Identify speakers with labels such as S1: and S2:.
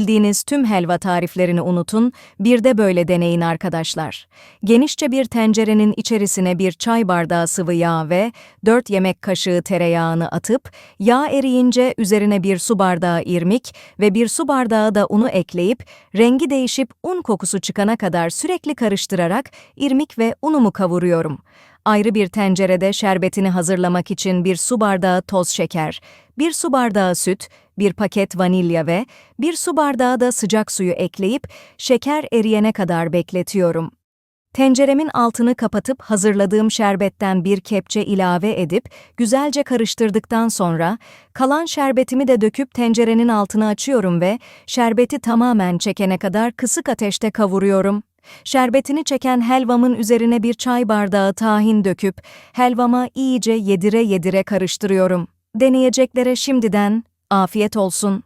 S1: Bildiğiniz tüm helva tariflerini unutun, bir de böyle deneyin arkadaşlar. Genişçe bir tencerenin içerisine bir çay bardağı sıvı yağ ve 4 yemek kaşığı tereyağını atıp, yağ eriyince üzerine bir su bardağı irmik ve bir su bardağı da unu ekleyip, rengi değişip un kokusu çıkana kadar sürekli karıştırarak irmik ve unumu kavuruyorum. Ayrı bir tencerede şerbetini hazırlamak için bir su bardağı toz şeker, bir su bardağı süt, bir paket vanilya ve bir su bardağı da sıcak suyu ekleyip şeker eriyene kadar bekletiyorum. Tenceremin altını kapatıp hazırladığım şerbetten bir kepçe ilave edip güzelce karıştırdıktan sonra kalan şerbetimi de döküp tencerenin altını açıyorum ve şerbeti tamamen çekene kadar kısık ateşte kavuruyorum. Şerbetini çeken helvamın üzerine bir çay bardağı tahin döküp helvama iyice yedire yedire karıştırıyorum. Deneyeceklere şimdiden afiyet olsun.